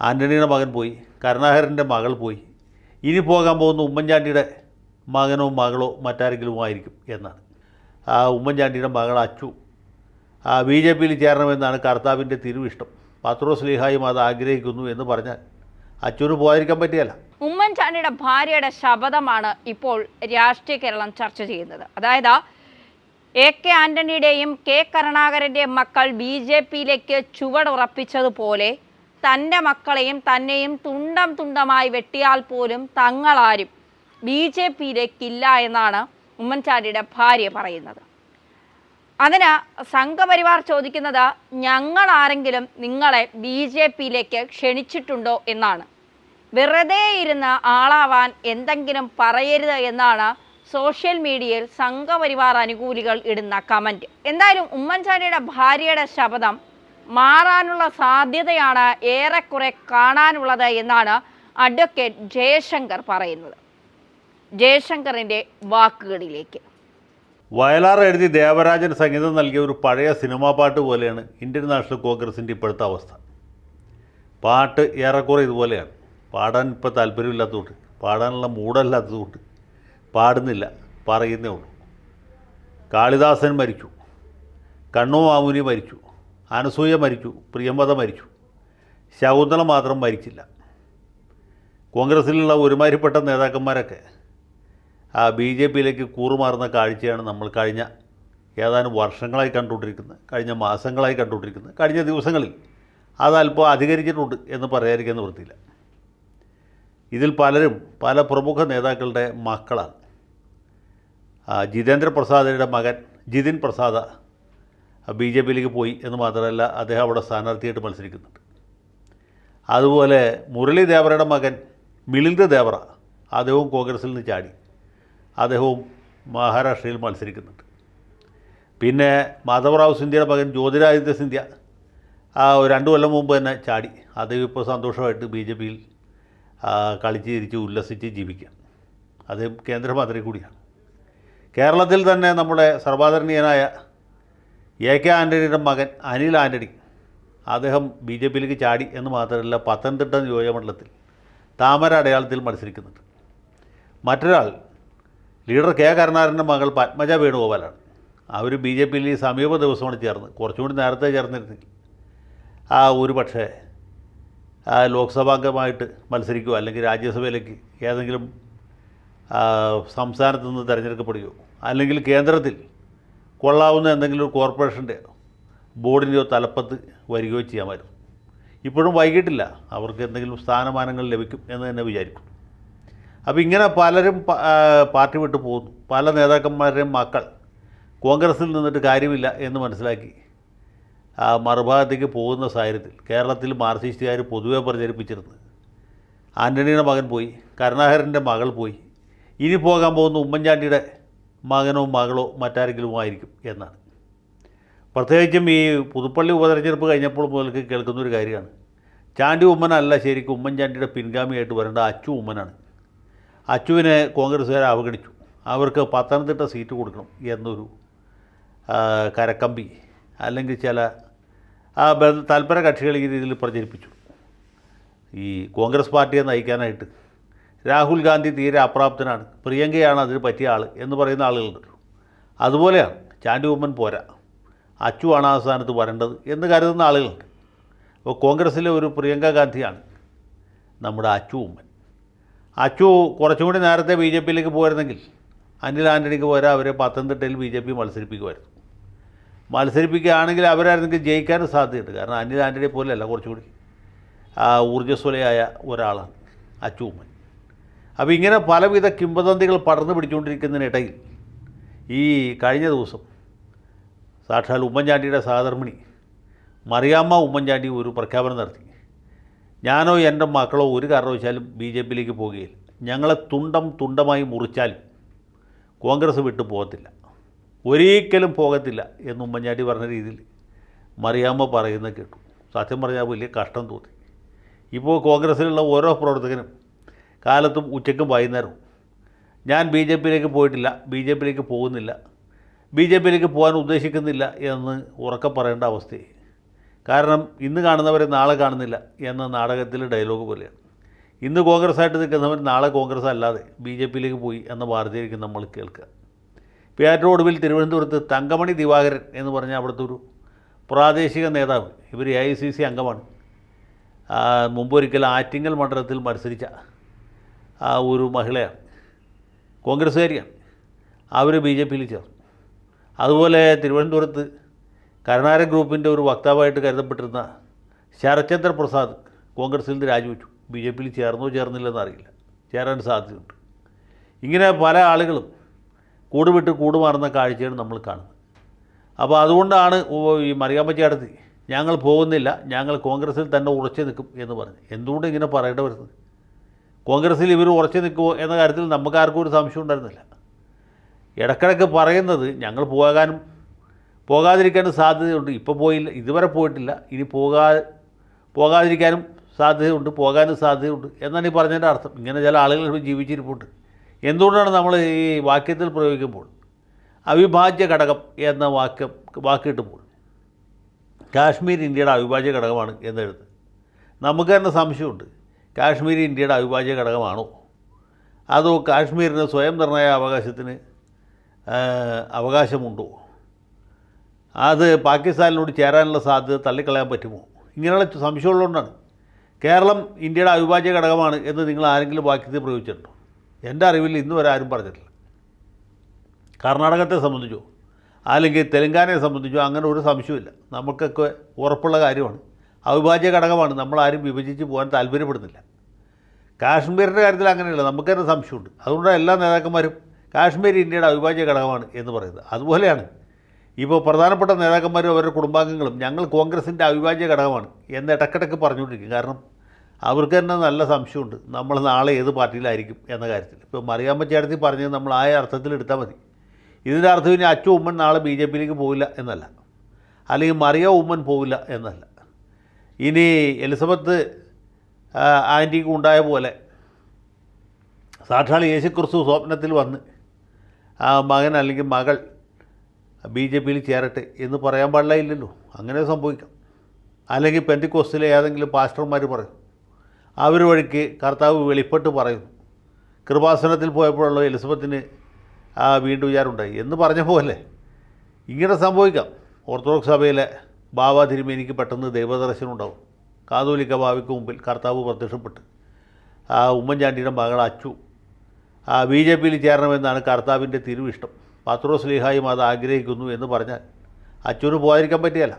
ആന്റണിയുടെ മകൻ പോയി കരുണാകരന്റെ മകൾ പോയി. ഇനി പോകാൻ പോകുന്ന ഉമ്മൻചാണ്ടിയുടെ മകനോ മകളോ മറ്റാരെങ്കിലും ആയിരിക്കും എന്നാണ്. ആ ഉമ്മൻചാണ്ടിയുടെ മകൾ അച്ചു. ആ ബി ജെ പിയിൽ ചേരണമെന്നാണ് കർത്താവിന്റെ തിരുവിഷ്ടം. പത്രോസ് ലീഹായും അത് ആഗ്രഹിക്കുന്നു എന്ന് പറഞ്ഞാൽ അച്ചുവിന് പോകാതിരിക്കാൻ പറ്റിയല്ല. ഉമ്മൻചാണ്ടിയുടെ ഭാര്യയുടെ ശപഥമാണ് ഇപ്പോൾ രാഷ്ട്രീയ കേരളം ചർച്ച ചെയ്യുന്നത്. അതായത് എ കെ ആന്റണിയുടെയും കെ കരുണാകരന്റെയും മക്കൾ ബി ജെ പിയിലേക്ക് ചുവടുറപ്പിച്ചതുപോലെ തന്റെ മക്കളെയും തന്നെയും തുണ്ടം തുണ്ടമായി വെട്ടിയാൽ പോലും തങ്ങളാരും ബി ജെ പിയിലേക്കില്ല എന്നാണ് ഉമ്മൻചാണ്ടിയുടെ ഭാര്യ പറയുന്നത്. അതിന് സംഘപരിവാർ ചോദിക്കുന്നത് ഞങ്ങൾ ആരെങ്കിലും നിങ്ങളെ ബി ജെ പിയിലേക്ക് ക്ഷണിച്ചിട്ടുണ്ടോ എന്നാണ്. വെറുതെ ഇരുന്ന് ആളാവാൻ എന്തെങ്കിലും പറയരുത് എന്നാണ് സോഷ്യൽ മീഡിയയിൽ സംഘപരിവാർ അനുകൂലികൾ ഇടുന്ന കമന്റ് എന്തായാലും ഉമ്മൻചാണ്ടിയുടെ ഭാര്യയുടെ ശബ്ദം മാറാനുള്ള സാധ്യതയാണ് ഏറെക്കുറെ കാണാനുള്ളത് എന്നാണ് അഡ്വക്കേറ്റ് ജയശങ്കർ പറയുന്നത്. ജയശങ്കറിന്റെ വാക്കുകളിലേക്ക്. വയലാർ എഴുതി ദേവരാജൻ സംഗീതം നൽകിയ ഒരു പഴയ സിനിമാ പാട്ട് പോലെയാണ് ഇന്ത്യൻ നാഷണൽ കോൺഗ്രസിന്റെ ഇപ്പോഴത്തെ അവസ്ഥ. പാട്ട് ഏറെക്കുറെ ഇതുപോലെയാണ്. പാടാൻ ഇപ്പോൾ താല്പര്യമില്ലാത്തതുകൊണ്ട് പാടാനുള്ള മൂടല്ലാത്തതുകൊണ്ട് പാടുന്നില്ല പറയുന്നേ ഉള്ളൂ. കാളിദാസൻ മരിച്ചു. കണ്ണു മാമുനി മരിച്ചു. അനസൂയ മരിച്ചു പ്രിയംവദ മരിച്ചു. ശകുന്തള മാത്രം മരിച്ചില്ല. കോൺഗ്രസ്സിലുള്ള ഒരുമാതിരിപ്പെട്ട നേതാക്കന്മാരൊക്കെ ആ ബി ജെ പിയിലേക്ക് കൂറുമാറുന്ന കാഴ്ചയാണ് നമ്മൾ കഴിഞ്ഞ ഏതാനും വർഷങ്ങളായി കണ്ടുകൊണ്ടിരിക്കുന്നത് കഴിഞ്ഞ മാസങ്ങളായി കണ്ടുകൊണ്ടിരിക്കുന്നത്. കഴിഞ്ഞ ദിവസങ്ങളിൽ അതല്പം അധികരിച്ചിട്ടുണ്ട് എന്ന് പറയാതിരിക്കാൻ നിവൃത്തിയില്ല. ഇതിൽ പലരും പല പ്രമുഖ നേതാക്കളുടെ മക്കളാണ്. ജിതേന്ദ്ര പ്രസാദിന്റെ മകൻ ജിതിൻ പ്രസാദ ബി ജെ പിയിലേക്ക് പോയി എന്ന് മാത്രമല്ല അദ്ദേഹം അവിടെ സ്ഥാനാർത്ഥിയായിട്ട് മത്സരിക്കുന്നുണ്ട്. അതുപോലെ മുരളി ദേവറയുടെ മകൻ മിലിന്ദ് ദേവറ അദ്ദേഹവും കോൺഗ്രസിൽ നിന്ന് ചാടി. അദ്ദേഹവും മഹാരാഷ്ട്രയിൽ മത്സരിക്കുന്നുണ്ട്. പിന്നെ മാധവറാവ് സിന്ധ്യയുടെ മകൻ ജ്യോതിരാദിത്യ സിന്ധ്യ ആ രണ്ടു കൊല്ലം മുമ്പ് തന്നെ ചാടി. അദ്ദേഹം ഇപ്പോൾ സന്തോഷമായിട്ട് ബി ജെ പിയിൽ കളിച്ച് തിരിച്ച് ഉല്ലസിച്ച് ജീവിക്കുക. അദ്ദേഹം കേന്ദ്രമന്ത്രി കൂടിയാണ്. കേരളത്തിൽ തന്നെ നമ്മുടെ സർവാദരണീയനായ എ കെ ആന്റണിയുടെ മകൻ അനിൽ ആന്റണി അദ്ദേഹം ബി ജെ പിയിലേക്ക് ചാടി എന്ന് മാത്രമല്ല പത്തനംതിട്ട നിയോജകമണ്ഡലത്തിൽ താമര അടയാളത്തിൽ മത്സരിക്കുന്നുണ്ട്. മറ്റൊരാൾ ലീഡർ കെ കരുണാകരന്റെ മകൾ പത്മജ വേണുഗോപാലാണ്. അവർ ബി ജെ പിയിൽ സമീപ ദിവസമാണ് ചേർന്ന് കുറച്ചുകൂടി നേരത്തെ ചേർന്നിരുന്നെങ്കിൽ. ആ ഒരു പക്ഷേ ലോക്സഭാംഗമായിട്ട് മത്സരിക്കുകയോ അല്ലെങ്കിൽ രാജ്യസഭയിലേക്ക് ഏതെങ്കിലും സംസ്ഥാനത്ത് നിന്ന് തിരഞ്ഞെടുക്കപ്പെടുകയോ അല്ലെങ്കിൽ കേന്ദ്രത്തിൽ കൊള്ളാവുന്ന എന്തെങ്കിലും ഒരു കോർപ്പറേഷന്റെ ബോർഡിന്റെയോ തലപ്പത്ത് വരികയോ ചെയ്യാമായിരുന്നു ഇപ്പോഴും വൈകിട്ടില്ല. അവർക്ക് എന്തെങ്കിലും സ്ഥാനമാനങ്ങൾ ലഭിക്കും എന്ന് തന്നെ വിചാരിക്കും. അപ്പോൾ ഇങ്ങനെ പലരും പാർട്ടി വിട്ടു പോകുന്നു. പല നേതാക്കന്മാരുടെയും മക്കൾ കോൺഗ്രസിൽ നിന്നിട്ട് കാര്യമില്ല എന്ന് മനസ്സിലാക്കി ആ മറുഭാഗത്തേക്ക് പോകുന്ന സാഹചര്യത്തിൽ കേരളത്തിൽ മാർക്സിസ്റ്റുകാർ പൊതുവെ പ്രചരിപ്പിച്ചിരുന്നത് ആന്റണിയുടെ മകൻ പോയി കരുണാകരന്റെ മകൾ പോയി. ഇനി പോകാൻ പോകുന്ന ഉമ്മൻചാണ്ടിയുടെ മകനോ മകളോ മറ്റാരെങ്കിലും ആയിരിക്കും എന്നാണ്. പ്രത്യേകിച്ചും ഈ പുതുപ്പള്ളി ഉപതെരഞ്ഞെടുപ്പ് കഴിഞ്ഞപ്പോൾ മുതൽക്ക് കേൾക്കുന്ന ഒരു കാര്യമാണ്. ചാണ്ടി ഉമ്മനല്ല ശരിക്കും ഉമ്മൻചാണ്ടിയുടെ പിൻഗാമിയായിട്ട് വരേണ്ട അച്ചു ഉമ്മനാണ്. അച്ചുവിനെ കോൺഗ്രസ്സുകാർ അവഗണിച്ചു. അവർക്ക് പത്തനംതിട്ട സീറ്റ് കൊടുക്കണം എന്നൊരു കരക്കമ്പി അല്ലെങ്കിൽ ചില തൽപര കക്ഷികൾ ഈ രീതിയിൽ പ്രചരിപ്പിച്ചു. ഈ കോൺഗ്രസ് പാർട്ടിയെ നയിക്കാനായിട്ട്. രാഹുൽ ഗാന്ധി തീരെ അപ്രാപ്തനാണ്. പ്രിയങ്കയാണ് അതിന് പറ്റിയ ആൾ എന്ന് പറയുന്ന ആളുകളുണ്ട്. അതുപോലെയാണ് ചാണ്ടി ഉമ്മൻ പോരാ. അച്ചുവാണ് ആ സ്ഥാനത്ത് വരേണ്ടത് എന്ന് കരുതുന്ന ആളുകളുണ്ട്. അപ്പോൾ കോൺഗ്രസ്സിലെ ഒരു പ്രിയങ്ക ഗാന്ധിയാണ് നമ്മുടെ അച്ചു ഉമ്മൻ. അച്ചു കുറച്ചും കൂടി നേരത്തെ ബി ജെ പിയിലേക്ക് പോയിരുന്നെങ്കിൽ അനിൽ ആന്റണിക്ക് പോരാ അവരെ പത്തനംതിട്ടയിൽ ബി ജെ പി മത്സരിപ്പിക്കുമായിരുന്നു. മത്സരിപ്പിക്കുകയാണെങ്കിൽ അവരായിരുന്നെങ്കിൽ ജയിക്കാനും സാധ്യതയുണ്ട്. കാരണം അനിൽ ആന്റണിയെ പോലെയല്ല കുറച്ചുകൂടി ഊർജസ്വലയായ ഒരാളാണ് അച്ചു ഉമ്മൻ. അപ്പോൾ ഇങ്ങനെ പലവിധ കിംവദന്തികൾ പടർന്നു പിടിച്ചുകൊണ്ടിരിക്കുന്നതിനിടയിൽ ഈ കഴിഞ്ഞ ദിവസം സാക്ഷാൽ ഉമ്മൻചാണ്ടിയുടെ സഹധർമ്മിണി മറിയാമ്മ ഉമ്മൻചാണ്ടി ഒരു പ്രഖ്യാപനം നടത്തി. ഞാനോ എന്റെ മക്കളോ ഒരു കാരണവശാലും ബി ജെ പിയിലേക്ക് പോകുകയില്ല. ഞങ്ങളെ തുണ്ടം തുണ്ടമായി മുറിച്ചാലും കോൺഗ്രസ് വിട്ടു പോകത്തില്ല. ഒരിക്കലും പോകത്തില്ല എന്ന് ഉമ്മൻചാണ്ടി പറഞ്ഞ രീതിയിൽ മറിയാമ്മ പറയുന്നത് കേട്ടു. സത്യം പറഞ്ഞാൽ വലിയ കഷ്ടം തോന്നി. ഇപ്പോൾ കോൺഗ്രസ്സിലുള്ള ഓരോ പ്രവർത്തകനും കാലത്തും ഉച്ചയ്ക്കും വൈകുന്നേരവും. ഞാൻ ബി ജെ പിയിലേക്ക് പോയിട്ടില്ല. ബി ജെ പിയിലേക്ക് പോകുന്നില്ല. ബി ജെ പിയിലേക്ക് പോകാൻ ഉദ്ദേശിക്കുന്നില്ല എന്ന് ഉറക്കെ പറയേണ്ട അവസ്ഥയായി. കാരണം ഇന്ന് കാണുന്നവരെ നാളെ കാണുന്നില്ല എന്ന നാടകത്തിലെ ഡയലോഗ് പോലെയാണ്. ഇന്ന് കോൺഗ്രസ് ആയിട്ട് നിൽക്കുന്നവർ നാളെ കോൺഗ്രസ് അല്ലാതെ ബി ജെ പിയിലേക്ക് പോയി എന്ന വാർത്തയായിരിക്കും നമ്മൾ കേൾക്കുക. പിയാറ്റ് ഒടുവിൽ തിരുവനന്തപുരത്ത് തങ്കമണി ദിവാകരൻ എന്ന് പറഞ്ഞ അവിടുത്തെ ഒരു പ്രാദേശിക നേതാവ്. ഇവർ എ ഐ സി സി അംഗമാണ്. മുമ്പൊരിക്കൽ ആറ്റിങ്ങൽ മണ്ഡലത്തിൽ മത്സരിച്ച ആ ഒരു മഹിളയാണ്. കോൺഗ്രസ്സുകാരിയാണ്. അവർ ബി ജെ പിയിൽ ചേർന്നു. അതുപോലെ തിരുവനന്തപുരത്ത് കരുണാര ഗ്രൂപ്പിന്റെ ഒരു വക്താവായിട്ട് കരുതപ്പെട്ടിരുന്ന ശരത്ചന്ദ്ര പ്രസാദ് കോൺഗ്രസ്സിൽ നിന്ന് രാജിവെച്ചു. ബി ജെ പിയിൽ ചേർന്നോ ചേർന്നില്ലെന്ന് അറിയില്ല. ചേരാൻ സാധ്യതയുണ്ട്. ഇങ്ങനെ പല ആളുകളും കൂടുവിട്ട് കൂടുമാറുന്ന കാഴ്ചയാണ് നമ്മൾ കാണുന്നത്. അപ്പോൾ അതുകൊണ്ടാണ് ഈ മറിയാമ്മച്ചേടത്തി ഞങ്ങൾ പോകുന്നില്ല ഞങ്ങൾ കോൺഗ്രസ്സിൽ തന്നെ ഉറച്ചു നിൽക്കും എന്ന് പറഞ്ഞു. എന്തുകൊണ്ട് ഇങ്ങനെ പറയേണ്ടി വരുന്നത്? കോൺഗ്രസിൽ ഇവർ ഉറച്ചു നിൽക്കുമോ എന്ന കാര്യത്തിൽ നമുക്കാർക്കും ഒരു സംശയം ഉണ്ടായിരുന്നില്ല. ഇടക്കിടക്ക് പറയുന്നത് ഞങ്ങൾ പോകാനും പോകാതിരിക്കാനും സാധ്യതയുണ്ട്. ഇപ്പോൾ പോയില്ല ഇതുവരെ പോയിട്ടില്ല. ഇനി പോകാ പോകാതിരിക്കാനും സാധ്യതയുണ്ട് പോകാനും സാധ്യതയുണ്ട് എന്നാണ് ഈ പറഞ്ഞതിന്റെ അർത്ഥം. ഇങ്ങനെ ചില ആളുകൾ ജീവിച്ചിരിപ്പുണ്ട്. എന്തുകൊണ്ടാണ് നമ്മൾ ഈ വാക്യത്തിൽ പ്രയോഗിക്കുമ്പോൾ അവിഭാജ്യ ഘടകം എന്ന വാക്യം വാക്കിട്ടുമ്പോൾ കാശ്മീർ ഇന്ത്യയുടെ അവിഭാജ്യ ഘടകമാണ് എന്നെഴുത് നമുക്ക് തന്നെ സംശയമുണ്ട്. കാശ്മീർ ഇന്ത്യയുടെ അവിഭാജ്യ ഘടകമാണോ. അതോ കാശ്മീരിന് സ്വയം നിർണയ അവകാശത്തിന് അവകാശമുണ്ടോ? അത് പാകിസ്ഥാനിനോട് ചേരാനുള്ള സാധ്യത തള്ളിക്കളയാൻ പറ്റുമോ? ഇങ്ങനെയുള്ള സംശയമുള്ളതുകൊണ്ടാണ്. കേരളം ഇന്ത്യയുടെ അവിഭാജ്യ ഘടകമാണ് എന്ന് നിങ്ങൾ ആരെങ്കിലും വാക്യത്തിൽ പ്രയോഗിച്ചിട്ടുണ്ടോ? എന്റെ അറിവിൽ ഇന്ന് വരെ ആരും പറഞ്ഞിട്ടില്ല. കർണാടകത്തെ സംബന്ധിച്ചോ അല്ലെങ്കിൽ തെലങ്കാനയെ സംബന്ധിച്ചോ അങ്ങനെ ഒരു സംശയമില്ല നമുക്കൊക്കെ ഉറപ്പുള്ള കാര്യമാണ്. അവിഭാജ്യ ഘടകമാണ്. നമ്മളാരും വിഭജിച്ച് പോകാൻ താല്പര്യപ്പെടുന്നില്ല. കാശ്മീരിന്റെ കാര്യത്തിൽ അങ്ങനെയല്ല. നമുക്ക് തന്നെ സംശയമുണ്ട്. അതുകൊണ്ടാണ് എല്ലാ നേതാക്കന്മാരും കാശ്മീർ ഇന്ത്യയുടെ അവിഭാജ്യ ഘടകമാണ് എന്ന് പറയുന്നത്. അതുപോലെയാണ് ഇപ്പോൾ പ്രധാനപ്പെട്ട നേതാക്കന്മാരും അവരുടെ കുടുംബാംഗങ്ങളും ഞങ്ങൾ കോൺഗ്രസിന്റെ അവിഭാജ്യ ഘടകമാണ് എന്ന് ഇടക്കിടക്ക് പറഞ്ഞുകൊണ്ടിരിക്കും. കാരണം അവർക്ക് തന്നെ നല്ല സംശയമുണ്ട്. നമ്മൾ നാളെ ഏത് പാർട്ടിയിലായിരിക്കും എന്ന കാര്യത്തിൽ. ഇപ്പോൾ മറിയാമ്മ ചേട്ടത്തി പറഞ്ഞത് നമ്മൾ ആ അർത്ഥത്തിൽ എടുത്താൽ മതി. ഇതിന്റെ അർത്ഥം ഇനി അച്ചു ഉമ്മൻ നാളെ ബി ജെ പിയിലേക്ക് പോവില്ല എന്നല്ല. അല്ലെങ്കിൽ മറിയ ഉമ്മൻ പോവില്ല എന്നല്ല. ഇനി എലിസബത്ത് ആന്റിക്ക് ഉണ്ടായ പോലെ സാക്ഷാൽ യേശുക്രിസ്തു സ്വപ്നത്തിൽ വന്ന് ആ മകൻ അല്ലെങ്കിൽ മകൾ ബി ജെ പിയിൽ ചേരട്ടെ എന്ന് പറയാൻ പാടില്ല ഇല്ലല്ലോ. അങ്ങനെ സംഭവിക്കാം. അല്ലെങ്കിൽ പെന്റിക്കോസ്റ്റിലെ ഏതെങ്കിലും പാസ്റ്റർമാർ പറയും. അവർ വഴിക്ക് കർത്താവ് വെളിപ്പെട്ട് പറയുന്നു. കൃപാസനത്തിൽ പോയപ്പോഴുള്ള എലിസബത്തിന് വീണ്ടും വിചാരമുണ്ടായി എന്ന് പറഞ്ഞ പോലെ ഇങ്ങനെ സംഭവിക്കാം. ഓർത്തഡോക്സ് സഭയിലെ ബാബ തിരുമേനിക്ക് പെട്ടെന്ന് ദൈവദർശനം ഉണ്ടാവും. കാതോലിക്ക ബാവയ്ക്ക് മുമ്പിൽ കർത്താവ് പ്രത്യക്ഷപ്പെട്ട്. ആ ഉമ്മൻചാണ്ടിയുടെ മകൾ അച്ചു. ആ ബി ജെ പിയിൽ ചേരണമെന്നാണ് കർത്താവിന്റെ തിരുവിഷ്ടം. പത്രോസ് ലീഹായും അത് ആഗ്രഹിക്കുന്നു എന്ന് പറഞ്ഞാൽ അച്ചുവിന് പോകാതിരിക്കാൻ പറ്റിയല്ല.